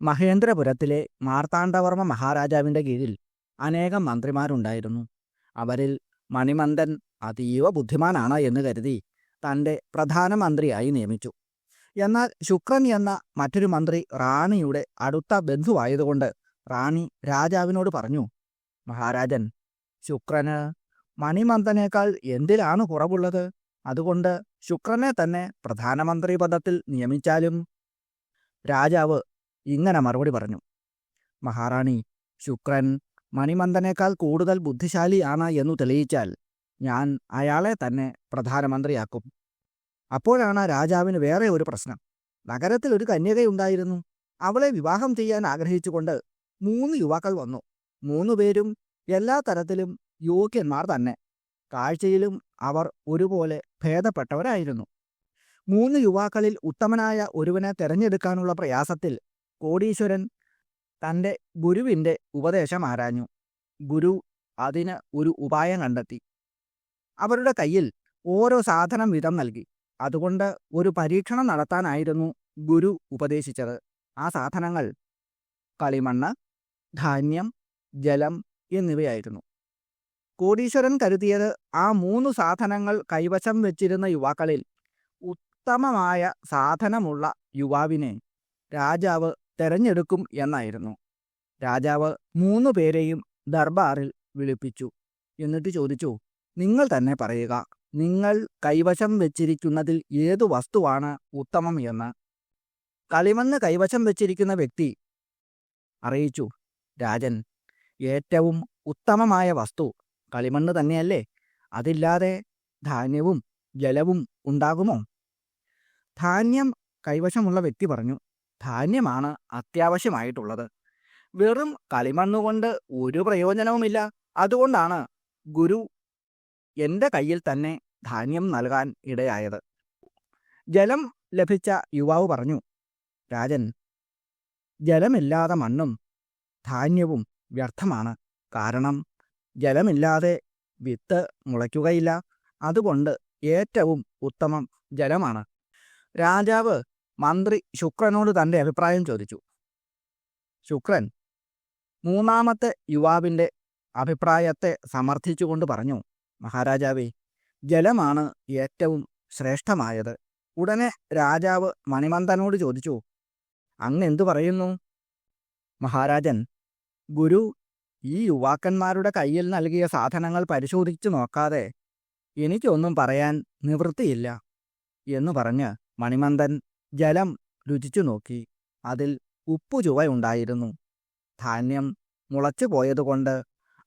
മഹേന്ദ്രപുരത്തിലെ മാർത്താണ്ഡവർമ്മ മഹാരാജാവിന്റെ കീഴിൽ അനേകം മന്ത്രിമാരുണ്ടായിരുന്നു. അവരിൽ മണിമന്ദൻ അതീവ ബുദ്ധിമാനാണ് എന്ന് കരുതി തന്റെ പ്രധാനമന്ത്രിയായി നിയമിച്ചു. എന്നാൽ ശുക്രൻ എന്ന മറ്റൊരു മന്ത്രി റാണിയുടെ അടുത്ത ബന്ധുവായതുകൊണ്ട് റാണി രാജാവിനോട് പറഞ്ഞു മഹാരാജൻ ശുക്രന് മണിമന്ദനേക്കാൾ എന്തിലാണ് കുറവുള്ളത്? അതുകൊണ്ട് ശുക്രനെ തന്നെ പ്രധാനമന്ത്രി പദത്തിൽ നിയമിച്ചാലും. രാജാവ് ഇങ്ങനെ മറുപടി പറഞ്ഞു. മഹാറാണി ശുക്രൻ മണിമന്ദനേക്കാൾ കൂടുതൽ ബുദ്ധിശാലിയാണ് എന്നു തെളിയിച്ചാൽ ഞാൻ അയാളെ തന്നെ പ്രധാനമന്ത്രിയാക്കും. അപ്പോഴാണ് രാജാവിന് വേറെ ഒരു പ്രശ്നം. നഗരത്തിൽ ഒരു കന്യകയുണ്ടായിരുന്നു. അവളെ വിവാഹം ചെയ്യാൻ ആഗ്രഹിച്ചുകൊണ്ട് മൂന്ന് യുവാക്കൾ വന്നു. മൂന്നു പേരും എല്ലാ തരത്തിലും യോഗ്യന്മാർ തന്നെ. കാഴ്ചയിലും അവർ ഒരുപോലെ ഭേദപ്പെട്ടവരായിരുന്നു. മൂന്ന് യുവാക്കളിൽ ഉത്തമനായ ഒരുവനെ തെരഞ്ഞെടുക്കാനുള്ള പ്രയാസത്തിൽ കോടീശ്വരൻ തന്റെ ഗുരുവിന്റെ ഉപദേശം ആരാഞ്ഞു. ഗുരു അതിന് ഒരു ഉപായം കണ്ടെത്തി. അവരുടെ കയ്യിൽ ഓരോ സാധനം വിധം നൽകി. അതുകൊണ്ട് ഒരു പരീക്ഷണം നടത്താനായിരുന്നു ഗുരു ഉപദേശിച്ചത്. ആ സാധനങ്ങൾ കളിമണ്ണ് ധാന്യം ജലം എന്നിവയായിരുന്നു. കോടീശ്വരൻ കരുതിയത് ആ മൂന്ന് സാധനങ്ങൾ കൈവശം വെച്ചിരുന്ന യുവാക്കളിൽ ഉത്തമമായ സാധനമുള്ള യുവാവിനെ രാജാവ് തെരഞ്ഞെടുക്കും എന്നായിരുന്നു. രാജാവ് മൂന്നു പേരെയും ദർബാറിൽ വിളിപ്പിച്ചു. എന്നിട്ട് ചോദിച്ചു നിങ്ങൾ തന്നെ പറയുക നിങ്ങൾ കൈവശം വെച്ചിരിക്കുന്നതിൽ ഏതു വസ്തുവാണ് ഉത്തമം എന്ന്? കളിമണ്ണ് കൈവശം വെച്ചിരിക്കുന്ന വ്യക്തി അറിയിച്ചു രാജൻ ഏറ്റവും ഉത്തമമായ വസ്തു കളിമണ്ണ് തന്നെയല്ലേ? അതില്ലാതെ ധാന്യവും ജലവും ഉണ്ടാകുമോ? ധാന്യം കൈവശമുള്ള വ്യക്തി പറഞ്ഞു ധാന്യമാണ് അത്യാവശ്യമായിട്ടുള്ളത്. വെറും കളിമണ്ണുകൊണ്ട് ഒരു പ്രയോജനവുമില്ല. അതുകൊണ്ടാണ് ഗുരു എന്റെ കയ്യിൽ തന്നെ ധാന്യം നൽകാൻ ഇടയായത്. ജലം ലഭിച്ച യുവാവ് പറഞ്ഞു രാജൻ ജലമില്ലാതെ മണ്ണും ധാന്യവും വ്യർത്ഥമാണ്. കാരണം ജലമില്ലാതെ വിത്ത് മുളയ്ക്കുകയില്ല. അതുകൊണ്ട് ഏറ്റവും ഉത്തമം ജലമാണ്. രാജാവ് മന്ത്രി ശുക്രനോട് തന്റെ അഭിപ്രായം ചോദിച്ചു. ശുക്രൻ മൂന്നാമത്തെ യുവാവിന്റെ അഭിപ്രായത്തെ സമർത്ഥിച്ചുകൊണ്ട് പറഞ്ഞു മഹാരാജാവേ ജലമാണ് ഏറ്റവും ശ്രേഷ്ഠമായത്. ഉടനെ രാജാവ് മണിമന്ദനോട് ചോദിച്ചു അങ്ങ് എന്തു പറയുന്നു? മഹാരാജൻ ഗുരു ഈ യുവാക്കന്മാരുടെ കയ്യിൽ നൽകിയ സാധനങ്ങൾ പരിശോധിച്ചു നോക്കാതെ എനിക്കൊന്നും പറയാൻ നിവൃത്തിയില്ല എന്നു പറഞ്ഞ് മണിമന്ദൻ ജലം രുചിച്ചു നോക്കി. അതിൽ ഉപ്പു ചുവയുണ്ടായിരുന്നു ധാന്യം മുളച്ചു പോയതുകൊണ്ട്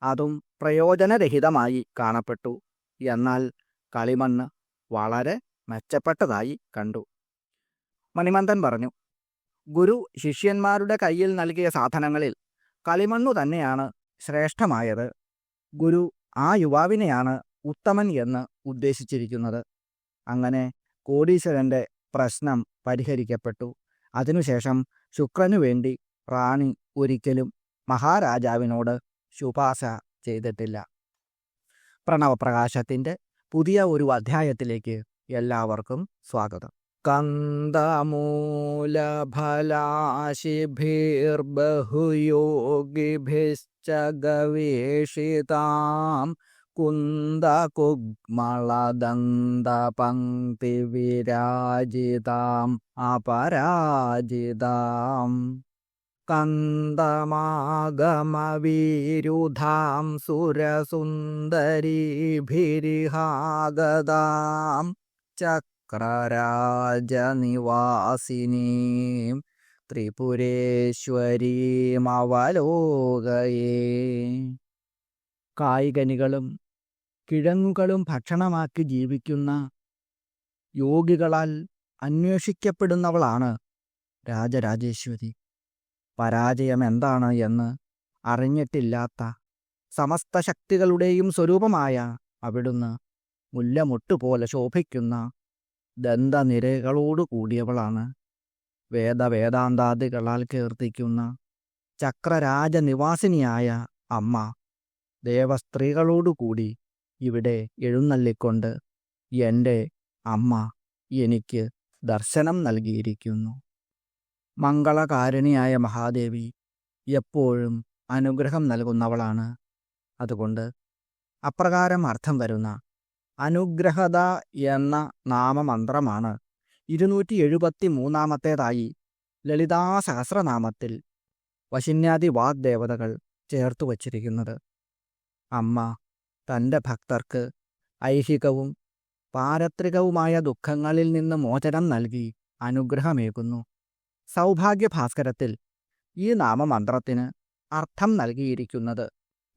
അതും പ്രയോജനരഹിതമായി കാണപ്പെട്ടു. എന്നാൽ കളിമണ്ണ് വളരെ മെച്ചപ്പെട്ടതായി കണ്ടു. മണിമന്ദൻ പറഞ്ഞു ഗുരു ശിഷ്യന്മാരുടെ കയ്യിൽ നൽകിയ സാധനങ്ങളിൽ കളിമണ്ണു തന്നെയാണ് ശ്രേഷ്ഠമായത്. ഗുരു ആ യുവാവിനെയാണ് ഉത്തമൻ എന്ന് ഉദ്ദേശിച്ചിരിക്കുന്നത്. അങ്ങനെ കോടീശ്വരന്റെ പ്രശ്നം പരിഹരിക്കപ്പെട്ടു. അതിനുശേഷം ശുക്രനു വേണ്ടി റാണി ഒരിക്കലും മഹാരാജാവിനോട് ശുപാർശ ചെയ്തിട്ടില്ല. പ്രണവപ്രകാശത്തിന്റെ പുതിയ ഒരു അധ്യായത്തിലേക്ക് എല്ലാവർക്കും സ്വാഗതം. കന്ദമൂലഫലാശിഭിർബഹുയോഗിഭിശ്ച ഗവേഷിതാം കുന്ദകുഗ്മളദന്തപങ്ക്തിവിരാജിതാം അപരാജിതാം കന്ദമാഗമവീരുധാം സുരസുന്ദരീഭിരിഹാഗതാം ചക്രരാജനിവാസിനീം ത്രിപുരേശ്വരീമവലോകയേ കായികനികളും കിഴങ്ങുകളും ഭക്ഷണമാക്കി ജീവിക്കുന്ന യോഗികളാൽ അന്വേഷിക്കപ്പെടുന്നവളാണ് രാജരാജേശ്വരി. പരാജയം എന്താണ് എന്ന് അറിഞ്ഞിട്ടില്ലാത്ത സമസ്ത ശക്തികളുടെയും സ്വരൂപമായ അവിടുന്ന് മുല്ലമൊട്ടുപോലെ ശോഭിക്കുന്ന ദന്തനിരകളോടു കൂടിയവളാണ് വേദവേദാന്താദികളാൽ കീർത്തിക്കുന്ന ചക്രരാജനിവാസിനിയായ അമ്മ ദേവസ്ത്രീകളോടുകൂടി ഇവിടെ എഴുന്നള്ളിക്കൊണ്ട് എന്റെ അമ്മ എനിക്ക് ദർശനം നൽകിയിരിക്കുന്നു. മംഗളകാരിണിയായ മഹാദേവി എപ്പോഴും അനുഗ്രഹം നൽകുന്നവളാണ്. അതുകൊണ്ട് അപ്രകാരം അർത്ഥം വരുന്ന അനുഗ്രഹത എന്ന നാമമന്ത്രമാണ് ഇരുന്നൂറ്റി എഴുപത്തി മൂന്നാമത്തേതായി ലളിതാ സഹസ്രനാമത്തിൽ വശിന്യാദി വാഗ്ദേവതകൾ ചേർത്തു വച്ചിരിക്കുന്നത് അമ്മ തന്റെ ഭക്തർക്ക് ഐഹികവും പാരത്രികവുമായ ദുഃഖങ്ങളിൽ നിന്ന് മോചനം നൽകി അനുഗ്രഹമേകുന്നു. സൗഭാഗ്യഭാസ്കരത്തിൽ ഈ നാമമന്ത്രത്തിന് അർത്ഥം നൽകിയിരിക്കുന്നത്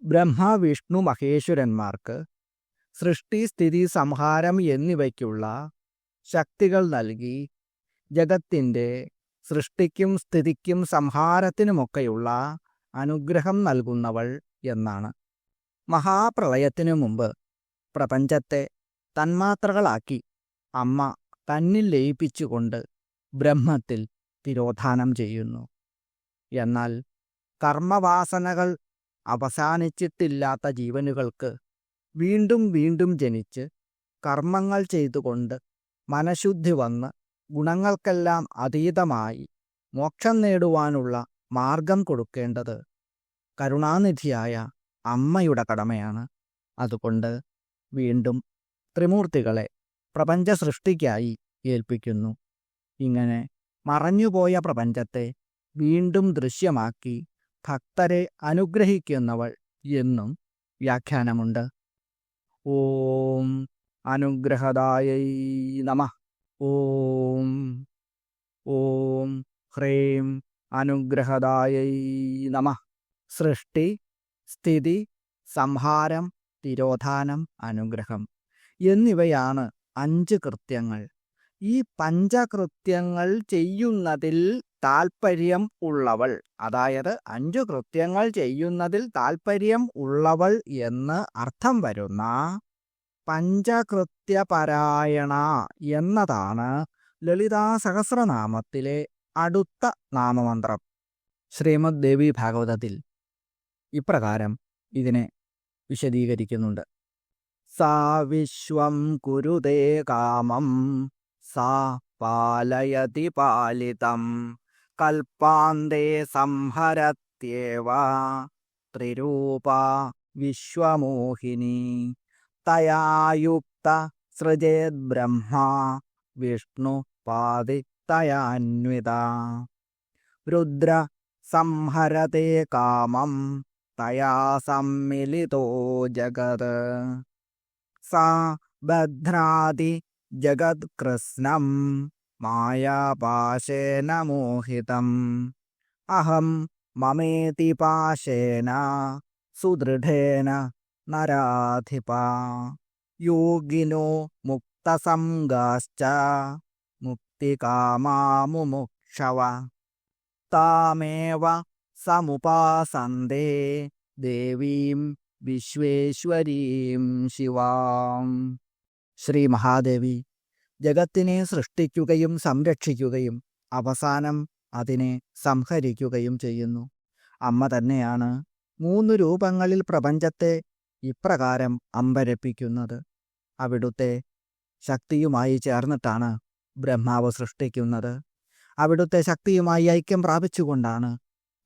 ബ്രഹ്മ വിഷ്ണു മഹേശ്വരന്മാർക്ക് സൃഷ്ടി സ്ഥിതി സംഹാരം എന്നിവയ്ക്കുള്ള ശക്തികൾ നൽകി ജഗത്തിന്റെ സൃഷ്ടിക്കും സ്ഥിതിക്കും സംഹാരത്തിനുമൊക്കെയുള്ള അനുഗ്രഹം നൽകുന്നവൾ എന്നാണ്. മഹാപ്രളയത്തിനു മുമ്പ് പ്രപഞ്ചത്തെ തന്മാത്രകളാക്കി അമ്മ തന്നിൽ ലയിപ്പിച്ചുകൊണ്ട് ബ്രഹ്മത്തിൽ തിരോധാനം ചെയ്യുന്നു. എന്നാൽ കർമ്മവാസനകൾ അവസാനിച്ചിട്ടില്ലാത്ത ജീവനുകൾക്ക് വീണ്ടും വീണ്ടും ജനിച്ച് കർമ്മങ്ങൾ ചെയ്തുകൊണ്ട് മനഃശുദ്ധി വന്ന് ഗുണങ്ങൾക്കെല്ലാം അതീതമായി മോക്ഷം നേടുവാനുള്ള മാർഗം കൊടുക്കേണ്ടത് കരുണാനിധിയായ അമ്മയുടെ കടമയാണ്. അതുകൊണ്ട് വീണ്ടും ത്രിമൂർത്തികളെ പ്രപഞ്ച സൃഷ്ടിക്കായി ഏൽപ്പിക്കുന്നു. ഇങ്ങനെ മറഞ്ഞുപോയ പ്രപഞ്ചത്തെ വീണ്ടും ദൃശ്യമാക്കി ഭക്തരെ അനുഗ്രഹിക്കുന്നവൾ എന്നും വ്യാഖ്യാനമുണ്ട്. ഓം അനുഗ്രഹദായൈ നമ. ഓം ഓം ഹ്രീം അനുഗ്രഹദായൈ നമ. സൃഷ്ടി സ്ഥിതി സംഹാരം തിരോധാനം അനുഗ്രഹം എന്നിവയാണ് അഞ്ച് കൃത്യങ്ങൾ. ഈ പഞ്ചകൃത്യങ്ങൾ ചെയ്യുന്നതിൽ താൽപ്പര്യം ഉള്ളവൾ അതായത് അഞ്ചു കൃത്യങ്ങൾ ചെയ്യുന്നതിൽ താൽപ്പര്യം ഉള്ളവൾ എന്ന് അർത്ഥം വരുന്ന പഞ്ചകൃത്യപരായണ എന്നതാണ് ലളിതാ സഹസ്രനാമത്തിലെ അടുത്ത നാമമന്ത്രം. ശ്രീമദ് ദേവി ഭാഗവതത്തിൽ ഇപ്രകാരം ഇതിനെ വിശദീകരിക്കുന്നുണ്ട്. സാ വിശ്വം കുരുതേ കാമം സാ പാലയതി പാലിതം കൽപ്പാന്തേ സംഹരത്യേവ ത്രിരൂപ വിശ്വമോഹിനി തയായുക്ത സൃജേത് ബ്രഹ്മ വിഷ്ണു പാതിത്തയാന്വിത രുദ്ര സംഹരതേ കാമം तया सम्मिलितो जगत्। सा बध्राति जगत्कृष्णं मायापाशेन मोहितम्। अहं ममेति पाशेन सुदृढेन नराधिपा। योगिनो मुक्तसङ्गाश्च मुक्तिकामा मुमुक्षव। तामेव സമുപാസന്തേ ദേവീം വിശ്വേശ്വരീം ശിവാം. ശ്രീ മഹാദേവി ജഗത്തിനെ സൃഷ്ടിക്കുകയും സംരക്ഷിക്കുകയും അവസാനം അതിനെ സംഹരിക്കുകയും ചെയ്യുന്നു. അമ്മ തന്നെയാണ് മൂന്ന് രൂപങ്ങളിൽ പ്രപഞ്ചത്തെ ഇപ്രകാരം അമ്പരപ്പിക്കുന്നത്. അവിടുത്തെ ശക്തിയുമായി ചേർന്നിട്ടാണ് ബ്രഹ്മാവ് സൃഷ്ടിക്കുന്നത്. അവിടുത്തെ ശക്തിയുമായി ഐക്യം പ്രാപിച്ചുകൊണ്ടാണ്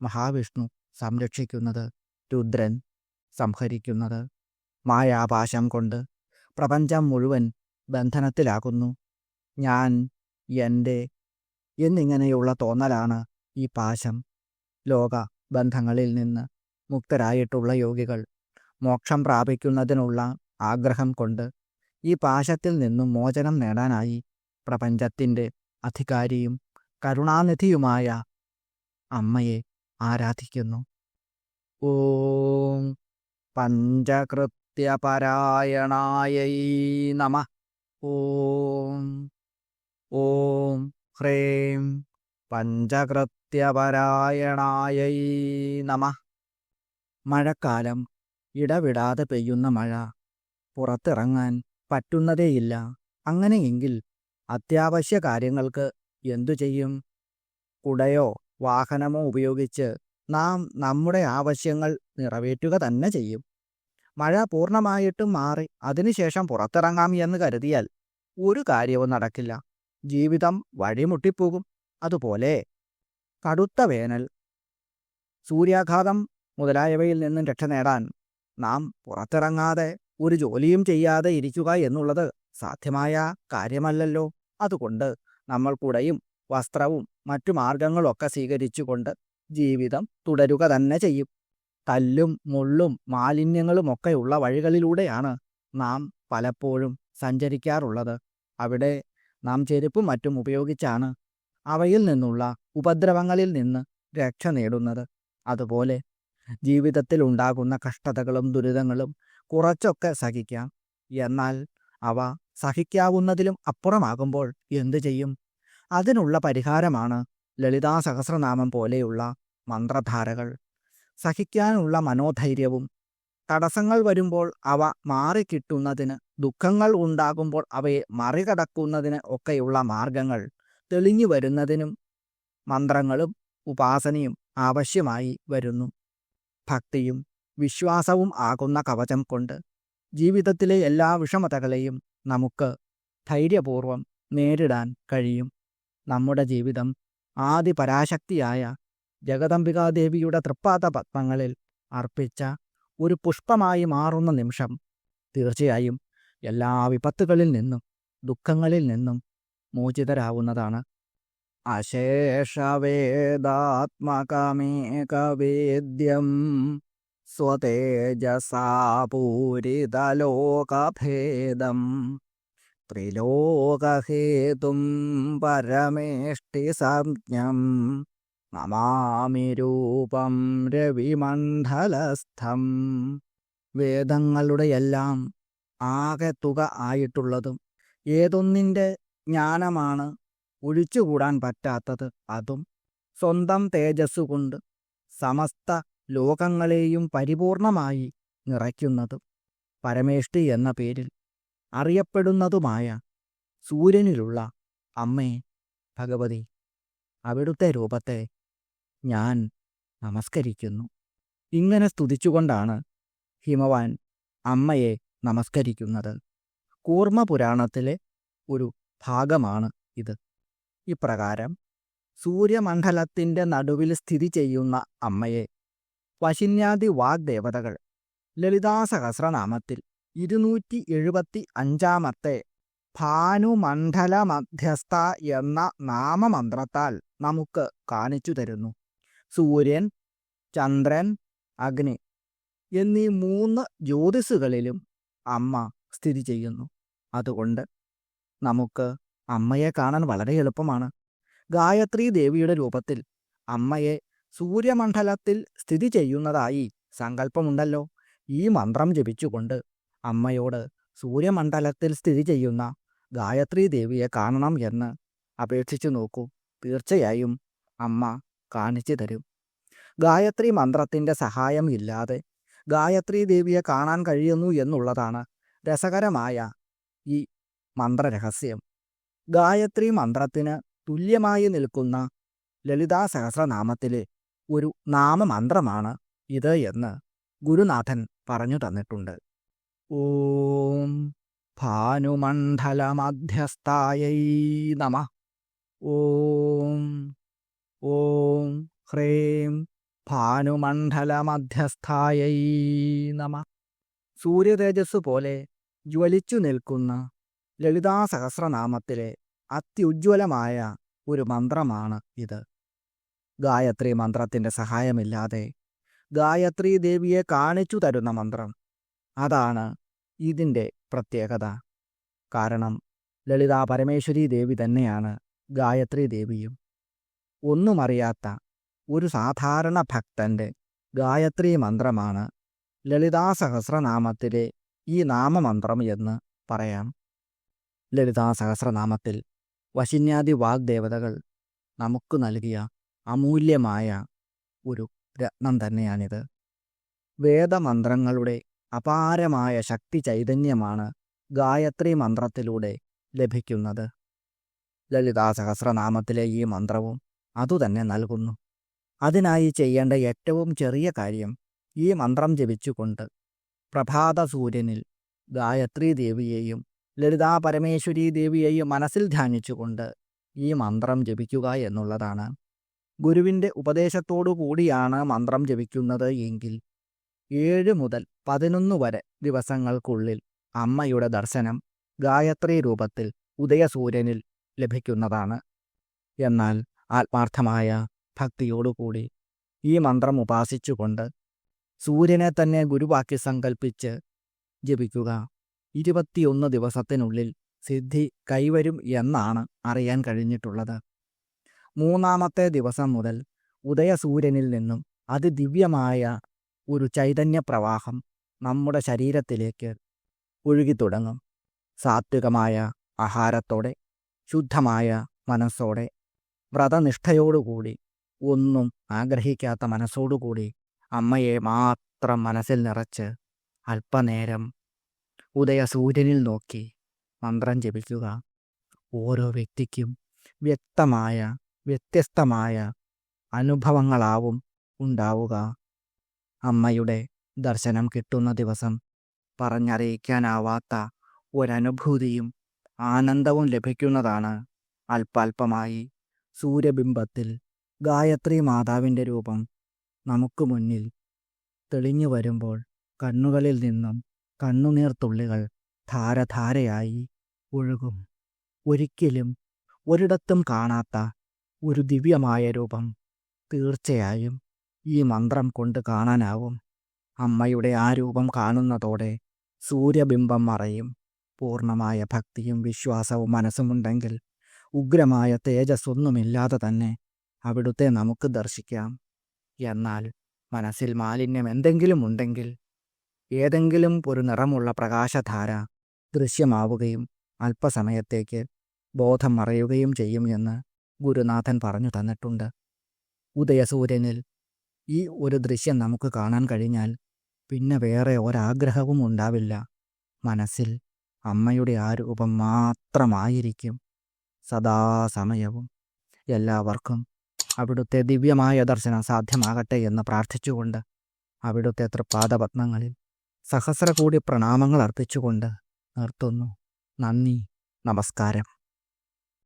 മഹാവിഷ്ണു സംരക്ഷിക്കുന്നത് രുദ്രൻ സംഹരിക്കുന്നത് മായാപാശം കൊണ്ട് പ്രപഞ്ചം മുഴുവൻ ബന്ധനത്തിലാകുന്നു. ഞാൻ എന്റെ എന്നിങ്ങനെയുള്ള തോന്നലാണ് ഈ പാശം. ലോക ബന്ധങ്ങളിൽ നിന്ന് മുക്തരായിട്ടുള്ള യോഗികൾ മോക്ഷം പ്രാപിക്കുന്നതിനുള്ള ആഗ്രഹം കൊണ്ട് ഈ പാശത്തിൽ നിന്നും മോചനം നേടാനായി പ്രപഞ്ചത്തിന്റെ അധികാരിയും കരുണാനിധിയുമായ അമ്മയെ ആരാധിക്കുന്നു. ഓം പഞ്ചകൃത്യപരായണായൈ നമ. ഓം ഓം ഹ്രീം പഞ്ചകൃത്യപരായണായൈ നമ. മഴക്കാലം ഇടവിടാതെ പെയ്യുന്ന മഴ പുറത്തിറങ്ങാൻ പറ്റുന്നതേയില്ല. അങ്ങനെയെങ്കിൽ അത്യാവശ്യ കാര്യങ്ങൾക്ക് എന്തു ചെയ്യും? കുടയോ വാഹനമോ ഉപയോഗിച്ച് നാം നമ്മുടെ ആവശ്യങ്ങൾ നിറവേറ്റുക തന്നെ ചെയ്യും. മഴ പൂർണമായിട്ടും മാറി അതിനുശേഷം പുറത്തിറങ്ങാം എന്ന് കരുതിയാൽ ഒരു കാര്യവും നടക്കില്ല. ജീവിതം വഴിമുട്ടിപ്പോകും. അതുപോലെ കടുത്ത വേനൽ സൂര്യാഘാതം മുതലായവയിൽ നിന്നും രക്ഷ നേടാൻ നാം പുറത്തിറങ്ങാതെ ഒരു ജോലിയും ചെയ്യാതെ ഇരിക്കുക എന്നുള്ളത് സാധ്യമായ കാര്യമല്ലല്ലോ. അതുകൊണ്ട് നമ്മൾ കുടയും വസ്ത്രവും മറ്റു മാർഗങ്ങളൊക്കെ സ്വീകരിച്ചുകൊണ്ട് ജീവിതം തുടരുക തന്നെ ചെയ്യും. തല്ലും മുള്ളും മാലിന്യങ്ങളുമൊക്കെയുള്ള വഴികളിലൂടെയാണ് നാം പലപ്പോഴും സഞ്ചരിക്കാറുള്ളത്. അവിടെ നാം ചെരുപ്പും മറ്റും ഉപയോഗിച്ചാണ് അവയിൽ നിന്നുള്ള ഉപദ്രവങ്ങളിൽ നിന്ന് രക്ഷ നേടുന്നത്. അതുപോലെ ജീവിതത്തിൽ ഉണ്ടാകുന്ന കഷ്ടതകളും ദുരിതങ്ങളും കുറച്ചൊക്കെ സഹിക്കാം. എന്നാൽ അവ സഹിക്കാവുന്നതിലും അപ്പുറമാകുമ്പോൾ എന്തു ചെയ്യും? അതിനുള്ള പരിഹാരമാണ് ലളിതാ സഹസ്രനാമം പോലെയുള്ള മന്ത്രധാരകൾ. സഹിക്കാനുള്ള മനോധൈര്യവും. തടസ്സങ്ങൾ വരുമ്പോൾ അവ മാറിക്കിട്ടുന്നതിന് ദുഃഖങ്ങൾ ഉണ്ടാകുമ്പോൾ അവയെ മറികടക്കുന്നതിന് ഒക്കെയുള്ള മാർഗങ്ങൾ തെളിഞ്ഞു വരുന്നതിനും മന്ത്രങ്ങളും ഉപാസനയും ആവശ്യമായി വരുന്നു. ഭക്തിയും വിശ്വാസവും ആകുന്ന കവചം കൊണ്ട് ജീവിതത്തിലെ എല്ലാ വിഷമതകളെയും നമുക്ക് ധൈര്യപൂർവം നേരിടാൻ കഴിയും. നമ്മുടെ ജീവിതം ആദി പരാശക്തിയായ ജഗദംബികാദേവിയുടെ തൃപ്പാത പത്മങ്ങളിൽ അർപ്പിച്ച ഒരു പുഷ്പമായി മാറുന്ന നിമിഷം തീർച്ചയായും എല്ലാ വിപത്തുകളിൽ നിന്നും ദുഃഖങ്ങളിൽ നിന്നും മോചിതരാവുന്നതാണ്. അശേഷവേദാത്മകമേകവേദ്യം സ്വതേജസാപൂരിതലോകഭേദം. ത്രിലോകഹേതും പരമേഷ്ടി സംജ്ഞം നമാമി രൂപം രവിമണ്ഡലസ്ഥം. വേദങ്ങളുടെയെല്ലാം ആകെ തുക ആയിട്ടുള്ളതും ഏതൊന്നിന്റെ ജ്ഞാനമാണ് ഒഴിച്ചുകൂടാൻ പറ്റാത്തത് അതും സ്വന്തം തേജസ്സുകൊണ്ട് സമസ്ത ലോകങ്ങളെയും പരിപൂർണമായി നിറയ്ക്കുന്നതും പരമേഷ്ടി എന്ന പേരിൽ അറിയപ്പെടുന്നതുമായ സൂര്യനിലുള്ള അമ്മേ ഭഗവതി അവിടുത്തെ രൂപത്തെ ഞാൻ നമസ്കരിക്കുന്നു. ഇങ്ങനെ സ്തുതിച്ചുകൊണ്ടാണ് ഹിമവാൻ അമ്മയെ നമസ്കരിക്കുന്നത്. കൂർമ്മപുരാണത്തിലെ ഒരു ഭാഗമാണ് ഇത്. ഇപ്രകാരം സൂര്യമണ്ഡലത്തിന്റെ നടുവിൽ സ്ഥിതി ചെയ്യുന്ന അമ്മയെ വശിന്യാദി വാഗ്ദേവതകൾ ലളിതാസഹസ്രനാമത്തിൽ ഇരുന്നൂറ്റി എഴുപത്തി അഞ്ചാമത്തെ ഭാനുമണ്ഡല മധ്യസ്ഥ എന്ന നാമമന്ത്രത്താൽ നമുക്ക് കാണിച്ചു തരുന്നു. സൂര്യൻ ചന്ദ്രൻ അഗ്നി എന്നീ മൂന്ന് ജ്യോതിസുകളിലും അമ്മ സ്ഥിതി ചെയ്യുന്നു. അതുകൊണ്ട് നമുക്ക് അമ്മയെ കാണാൻ വളരെ എളുപ്പമാണ്. ഗായത്രി ദേവിയുടെ രൂപത്തിൽ അമ്മയെ സൂര്യമണ്ഡലത്തിൽ സ്ഥിതി ചെയ്യുന്നതായി സങ്കല്പമുണ്ടല്ലോ. ഈ മന്ത്രം ജപിച്ചുകൊണ്ട് അമ്മയോട് സൂര്യമണ്ഡലത്തിൽ സ്ഥിതി ചെയ്യുന്ന ഗായത്രി ദേവിയെ കാണണം എന്ന് അപേക്ഷിച്ചു നോക്കൂ. തീർച്ചയായും അമ്മ കാണിച്ചു തരും. ഗായത്രി മന്ത്രത്തിന്റെ സഹായം ഇല്ലാതെ ഗായത്രി ദേവിയെ കാണാൻ കഴിയുന്നു എന്നുള്ളതാണ് രസകരമായ ഈ മന്ത്രരഹസ്യം. ഗായത്രി മന്ത്രത്തിന് തുല്യമായി നിൽക്കുന്ന ലളിതാ സഹസ്രനാമത്തിലെ ഒരു നാമമന്ത്രമാണ് ഇത് എന്ന് ഗുരുനാഥൻ പറഞ്ഞു തന്നിട്ടുണ്ട്. ഓം ഭാനുമണ്ഡലമധ്യസ്ഥായൈ നമ ഓം ഓം ഹ്രീം ഭാനുമണ്ഡലമധ്യസ്ഥായൈ നമ സൂര്യതേജസ് പോലെ ജ്വലിച്ചു നിൽക്കുന്ന ലളിതാ സഹസ്രനാമത്തിലെ അത്യുജ്വലമായ ഒരു മന്ത്രമാണ് ഇത്. ഗായത്രി മന്ത്രത്തിന്റെ സഹായമില്ലാതെ ഗായത്രി ദേവിയെ കാണിച്ചു തരുന്ന മന്ത്രം അതാണ് ഇതിന്റെ പ്രത്യേകത. കാരണം ലളിതാ പരമേശ്വരി ദേവി തന്നെയാണ് ഗായത്രി ദേവിയും. ഒന്നുമറിയാത്ത ഒരു സാധാരണ ഭക്തന്റെ ഗായത്രി മന്ത്രമാണ് ലളിതാ സഹസ്രനാമത്തിലെ ഈ നാമമന്ത്രം എന്ന് പറയാം. ലളിതാ സഹസ്രനാമത്തിൽ വശിന്യാദി വാഗ്ദേവതകൾ നമുക്ക് നൽകിയ അമൂല്യമായ ഒരു രത്നം തന്നെയാണിത്. വേദമന്ത്രങ്ങളുടെ അപാരമായ ശക്തി ചൈതന്യമാണ് ഗായത്രി മന്ത്രത്തിലൂടെ ലഭിക്കുന്നത്. ലളിതാ സഹസ്രനാമത്തിലെ ഈ മന്ത്രവും അതുതന്നെ നൽകുന്നു. അതിനായി ചെയ്യേണ്ട ഏറ്റവും ചെറിയ കാര്യം ഈ മന്ത്രം ജപിച്ചുകൊണ്ട് പ്രഭാത സൂര്യനിൽ ഗായത്രി ദേവിയെയും ലളിതാ പരമേശ്വരി ദേവിയെയും മനസ്സിൽ ധ്യാനിച്ചുകൊണ്ട് ഈ മന്ത്രം ജപിക്കുക എന്നുള്ളതാണ്. ഗുരുവിന്റെ ഉപദേശത്തോടു കൂടിയാണ് മന്ത്രം ജപിക്കുന്നത് എങ്കിൽ ഏഴ് മുതൽ പതിനൊന്ന് വരെ ദിവസങ്ങൾക്കുള്ളിൽ അമ്മയുടെ ദർശനം ഗായത്രി രൂപത്തിൽ ഉദയസൂര്യനിൽ ലഭിക്കുന്നതാണ്. എന്നാൽ ആത്മാർത്ഥമായ ഭക്തിയോടുകൂടി ഈ മന്ത്രം ഉപാസിച്ചുകൊണ്ട് സൂര്യനെ തന്നെ ഗുരുവാക്കി സങ്കൽപ്പിച്ച് ജപിക്കുക. ഇരുപത്തിയൊന്ന് ദിവസത്തിനുള്ളിൽ സിദ്ധി കൈവരും എന്നാണ് അറിയാൻ കഴിഞ്ഞിട്ടുള്ളത്. മൂന്നാമത്തെ ദിവസം മുതൽ ഉദയസൂര്യനിൽ നിന്നും അതിദിവ്യമായ ഒരു ചൈതന്യ പ്രവാഹം നമ്മുടെ ശരീരത്തിലേക്ക് ഒഴുകി തുടങ്ങും. സാത്വികമായ ആഹാരത്തോടെ ശുദ്ധമായ മനസ്സോടെ വ്രതനിഷ്ഠയോടുകൂടി ഒന്നും ആഗ്രഹിക്കാത്ത മനസ്സോടുകൂടി അമ്മയെ മാത്രം മനസ്സിൽ നിറച്ച് അല്പനേരം ഉദയസൂര്യനിൽ നോക്കി മന്ത്രം ജപിക്കുക. ഓരോ വ്യക്തിക്കും വ്യക്തമായ വ്യത്യസ്തമായ അനുഭവങ്ങളാവും ഉണ്ടാവുക. അമ്മയുടെ ദർശനം കിട്ടുന്ന ദിവസം പറഞ്ഞറിയിക്കാനാവാത്ത ഒരനുഭൂതിയും ആനന്ദവും ലഭിക്കുന്നതാണ് അല്പാൽപമായി സൂര്യബിംബത്തിൽ ഗായത്രി മാതാവിന്റെ രൂപം നമുക്ക് മുന്നിൽ തെളിഞ്ഞു വരുമ്പോൾ കണ്ണുകളിൽ നിന്നും കണ്ണുനീർത്തുള്ളികൾ ധാരധാരയായി ഒഴുകും. ഒരിക്കലും ഒരിടത്തും കാണാത്ത ഒരു ദിവ്യമായ രൂപം തീർച്ചയായും ഈ മന്ത്രം കൊണ്ട് കാണാനാവും. അമ്മയുടെ ആ രൂപം കാണുന്നതോടെ സൂര്യബിംബം മറയും. പൂർണമായ ഭക്തിയും വിശ്വാസവും മനസ്സുമുണ്ടെങ്കിൽ ഉഗ്രമായ തേജസ്സൊന്നുമില്ലാതെ തന്നെ അവിടുത്തെ നമുക്ക് ദർശിക്കാം. എന്നാൽ മനസ്സിൽ മാലിന്യം എന്തെങ്കിലും ഉണ്ടെങ്കിൽ ഏതെങ്കിലും ഒരു നിറമുള്ള പ്രകാശധാര ദൃശ്യമാവുകയും അല്പസമയത്തേക്ക് ബോധം മറയുകയും ചെയ്യും എന്ന് ഗുരുനാഥൻ പറഞ്ഞു തന്നിട്ടുണ്ട്. ഉദയസൂര്യനിൽ ഈ ഒരു ദൃശ്യം നമുക്ക് കാണാൻ കഴിഞ്ഞാൽ പിന്നെ വേറെ ഒരാഗ്രഹവും ഉണ്ടാവില്ല. മനസ്സിൽ അമ്മയുടെ ആ രൂപം മാത്രമായിരിക്കും സദാസമയവും എല്ലാവർക്കും അവിടുത്തെ ദിവ്യമായ ദർശനം സാധ്യമാകട്ടെ എന്ന് പ്രാർത്ഥിച്ചുകൊണ്ട് അവിടുത്തെ തൃപ്പാദപത്മങ്ങളിൽ സഹസ്ര കോടി പ്രണാമങ്ങൾ അർപ്പിച്ചുകൊണ്ട് നിർത്തുന്നു. നന്ദി. നമസ്കാരം.